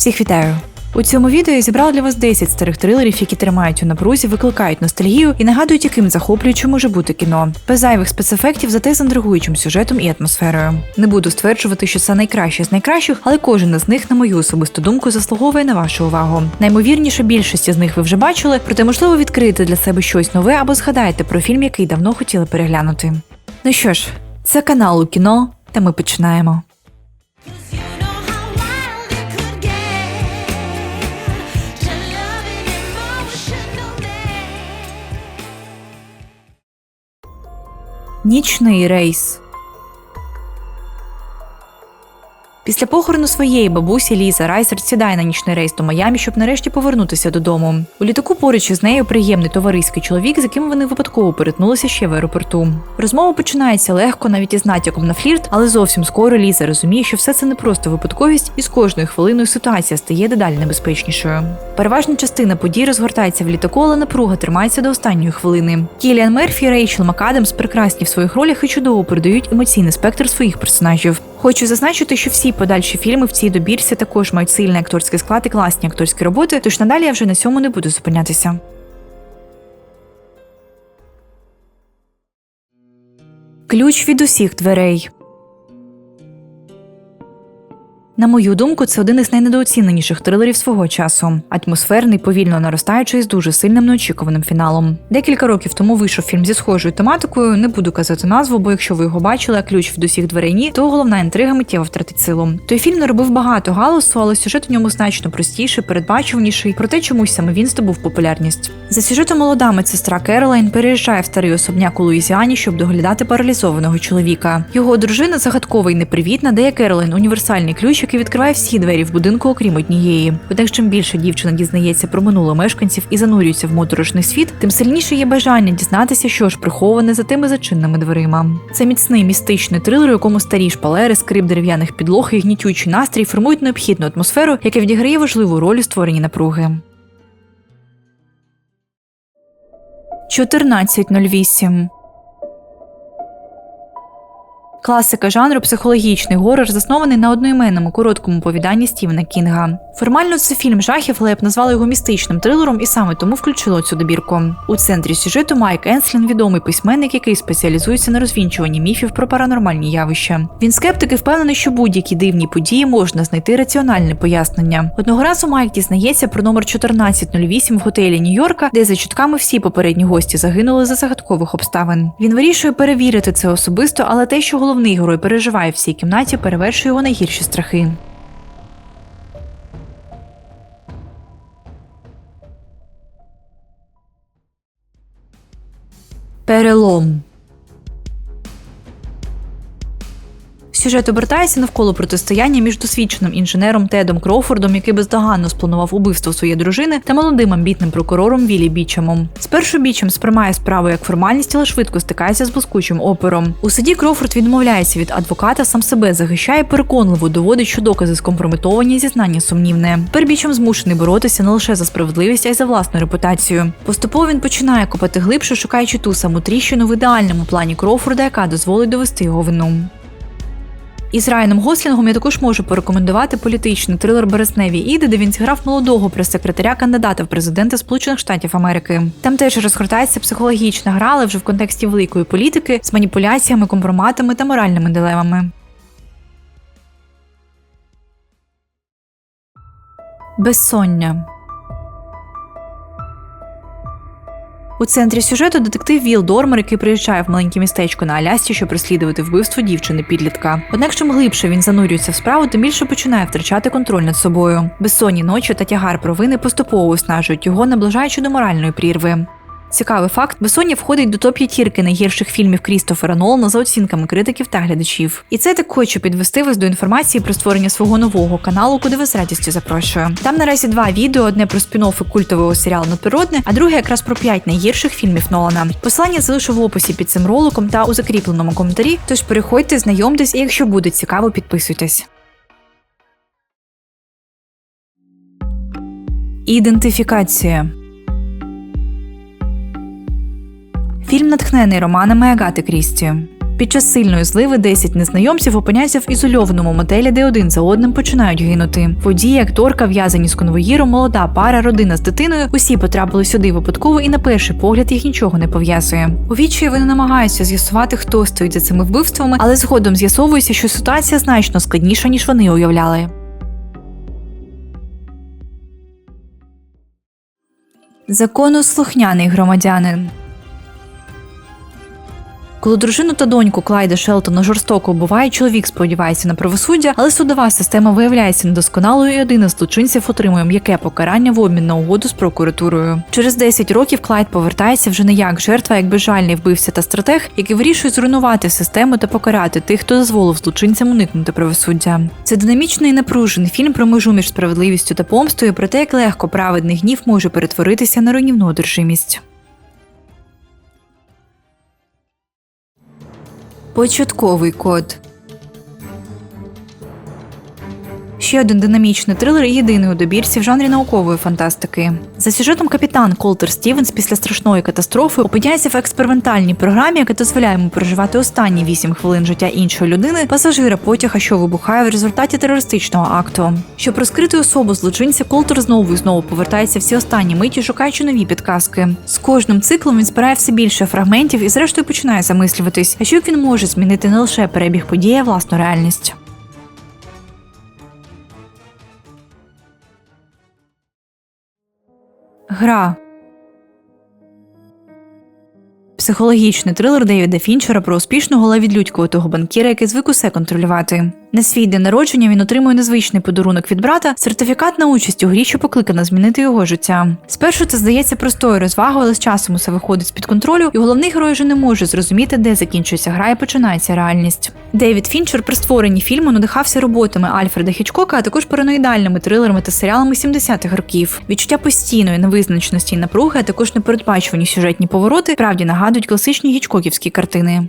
Всіх вітаю! У цьому відео я зібрала для вас 10 старих трилерів, які тримають у напрузі, викликають ностальгію і нагадують, яким захоплюючим може бути кіно, без зайвих спецефектів, зате з інтригуючим сюжетом і атмосферою. Не буду стверджувати, що це найкраще з найкращих, але кожен із них, на мою особисту думку, заслуговує на вашу увагу. Наймовірніше, більшість з них ви вже бачили, проте можливо відкрити для себе щось нове або згадаєте про фільм, який давно хотіли переглянути. Ну що ж, це канал у кіно, та ми починаємо. Нічний рейс. Після похорону своєї бабусі Ліза Райсер сідає на нічний рейс до Майамі, щоб нарешті повернутися додому. У літаку поруч із нею приємний товариський чоловік, з яким вони випадково перетнулися ще в аеропорту. Розмова починається легко, навіть із натяком на флірт, але зовсім скоро Ліза розуміє, що все це не просто випадковість, і з кожною хвилиною ситуація стає дедалі небезпечнішою. Переважна частина подій розгортається в літаку, але напруга тримається до останньої хвилини. Кіліан Мерфі, Рейчел МакАдамс прекрасні в своїх ролях і чудово передають емоційний спектр своїх персонажів. Хочу зазначити, що всі подальші фільми в цій добірці також мають сильний акторський склад і класні акторські роботи, тож надалі я вже на цьому не буду зупинятися. Ключ від усіх дверей. На мою думку, це один із найнедооціненіших трилерів свого часу. Атмосферний, повільно наростаючий з дуже сильним неочікуваним фіналом. Декілька років тому вийшов фільм зі схожою тематикою. Не буду казати назву, бо якщо ви його бачили, а ключ від усіх дверей то головна інтрига миттєво втратить силу. Той фільм не робив багато галасу, але сюжет у ньому значно простіший, передбачуваніший. Проте чомусь саме він здобув популярність. За сюжетом молода медсестра Керолайн переїжджає в старий особняк у Луїзіані, щоб доглядати паралізованого чоловіка. Його дружина загадкова і непривітна, дає Керолайн універсальний ключ, який відкриває всі двері в будинку, окрім однієї. Однак, чим більше дівчина дізнається про минуле мешканців і занурюється в моторошний світ, тим сильніше є бажання дізнатися, що ж приховане за тими зачинними дверима. Це міцний містичний трилер, у якому старі шпалери, скрип дерев'яних підлог і гнітючий настрій формують необхідну атмосферу, яка відіграє важливу роль у створенні напруги. 14.08 Класика жанру психологічний горор заснований на одноіменному короткому повіданні Стівена Кінга. Формально це фільм жахів, але я б назвала його містичним трилером і саме тому включила цю добірку. У центрі сюжету Майк Енслін, відомий письменник, який спеціалізується на розвінчуванні міфів про паранормальні явища. Він скептик і впевнений, що будь-які дивні події можна знайти раціональне пояснення. Одного разу Майк дізнається про номер 1408 в готелі Нью-Йорка, де за чутками всі попередні гості загинули за загадкових обставин. Він вирішує перевірити це особисто, але те, що головний герой переживає в цій кімнаті, перевершує його найгірші страхи. Сюжет обертається навколо протистояння між досвідченим інженером Тедом Кроуфордом, який бездоганно спланував убивство своєї дружини, та молодим амбітним прокурором Віллі Бічемом. Спершу Бічем сприймає справу як формальність, але швидко стикається з блискучим опером. У суді Кроуфорд відмовляється від адвоката, сам себе захищає, переконливо доводить, що докази скомпрометовані, зізнання сумнівне. Тепер Бічем змушений боротися не лише за справедливість, а й за власну репутацію. Поступово він починає копати глибше, шукаючи ту саму тріщину в ідеальному плані Кроуфорда, яка дозволить довести його вину. Із Райаном Гослінгом я також можу порекомендувати політичний трилер Бересневі іди, де він зіграв молодого прес-секретаря кандидата в президенти Сполучених Штатів Америки. Там теж розгортається психологічна гра, але вже в контексті великої політики з маніпуляціями, компроматами та моральними дилемами. Безсоння. У центрі сюжету детектив Віл Дормер, який приїжджає в маленьке містечко на Алясці, щоб розслідувати вбивство дівчини підлітка. Однак, чим глибше він занурюється в справу, тим більше починає втрачати контроль над собою. Безсонні ночі та тягар провини поступово виснажують його, наближаючи до моральної прірви. Цікавий факт: Безсоння входить до топ п'ятірки найгірших фільмів Крістофера Нолана за оцінками критиків та глядачів. І це так хочу підвести вас до інформації про створення свого нового каналу, куди вас з радістю запрошую. Там наразі два відео: одне про спін-оффи культового серіалу Надприродне, а друге якраз про п'ять найгірших фільмів Нолана. Посилання залишу в описі під цим роликом та у закріпленому коментарі. Тож переходьте, знайомтесь, і якщо буде цікаво, підписуйтесь. Ідентифікація. Фільм натхнений романами Агати Крісті. Під час сильної зливи 10 незнайомців опиняються в ізольованому мотелі, де один за одним починають гинути. Водії, акторка, в'язані з конвоїром, молода пара, родина з дитиною. Усі потрапили сюди випадково, і на перший погляд їх нічого не пов'язує. У відчаї вони намагаються з'ясувати, хто стоїть за цими вбивствами, але згодом з'ясовується, що ситуація значно складніша ніж вони уявляли. Законослухняний громадянин. Коли дружину та доньку Клайда Шелтона жорстоко вбиває, чоловік сподівається на правосуддя, але судова система виявляється недосконалою, і один із злочинців отримує м'яке покарання в обмін на угоду з прокуратурою. Через 10 років Клайд повертається вже не як жертва, як безжальний вбивця та стратег, який вирішує зруйнувати систему та покарати тих, хто дозволив злочинцям уникнути правосуддя. Це динамічний і напружений фільм про межу між справедливістю та помстою, про те, як легко праведний гнів може перетворитися на руйнівну одержимість. Початковий код. Ще один динамічний трилер і єдиний у добірці в жанрі наукової фантастики. За сюжетом капітан Колтер Стівенс після страшної катастрофи опиняється в експериментальній програмі, яка дозволяє йому переживати останні 8 хвилин життя іншої людини, пасажира потяга, що вибухає в результаті терористичного акту. Щоб розкрити особу злочинця, Колтер знову і знову повертається всі останні миті, шукаючи нові підказки. З кожним циклом він збирає все більше фрагментів і, зрештою, починає замислюватись, а що він може змінити не лише перебіг події, а власну реальність. Гра. Психологічний трилер Девіда Фінчера про успішного, лавідлюдькуватого відлюдькуватого банкіра, який звик усе контролювати. На свій день народження він отримує незвичний подарунок від брата сертифікат на участь у грі, що покликана змінити його життя. Спершу це здається простою розвагою, але з часом усе виходить з під контролю, і головний герой вже не може зрозуміти, де закінчується гра і починається реальність. Девід Фінчер при створенні фільму надихався роботами Альфреда Хічкока, а також параноїдальними трилерами та серіалами 70-х років. Відчуття постійної невизначеності і напруги, а також непередбачувані сюжетні повороти, справді нагадують класичні гічкоківські картини.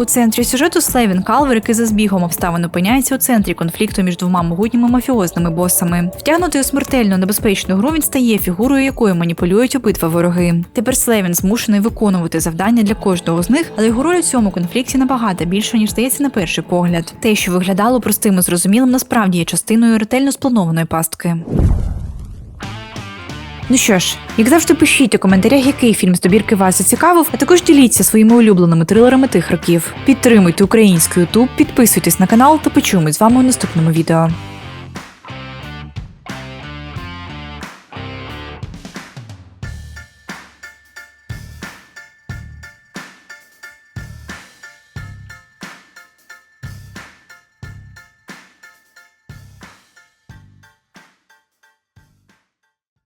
У центрі сюжету Слевін Калвер, який за збігом обставин опиняється у центрі конфлікту між двома могутніми мафіозними босами. Втягнутий у смертельно небезпечну гру він стає фігурою, якою маніпулюють обидва вороги. Тепер Слевін змушений виконувати завдання для кожного з них, але його роль у цьому конфлікті набагато більша, ніж здається на перший погляд. Те, що виглядало простим і зрозумілим, насправді є частиною ретельно спланованої пастки. Ну що ж, як завжди, пишіть у коментарях, який фільм з добірки вас зацікавив, а також діліться своїми улюбленими трилерами тих років. Підтримуйте український ютуб, підписуйтесь на канал та почуємось з вами у наступному відео.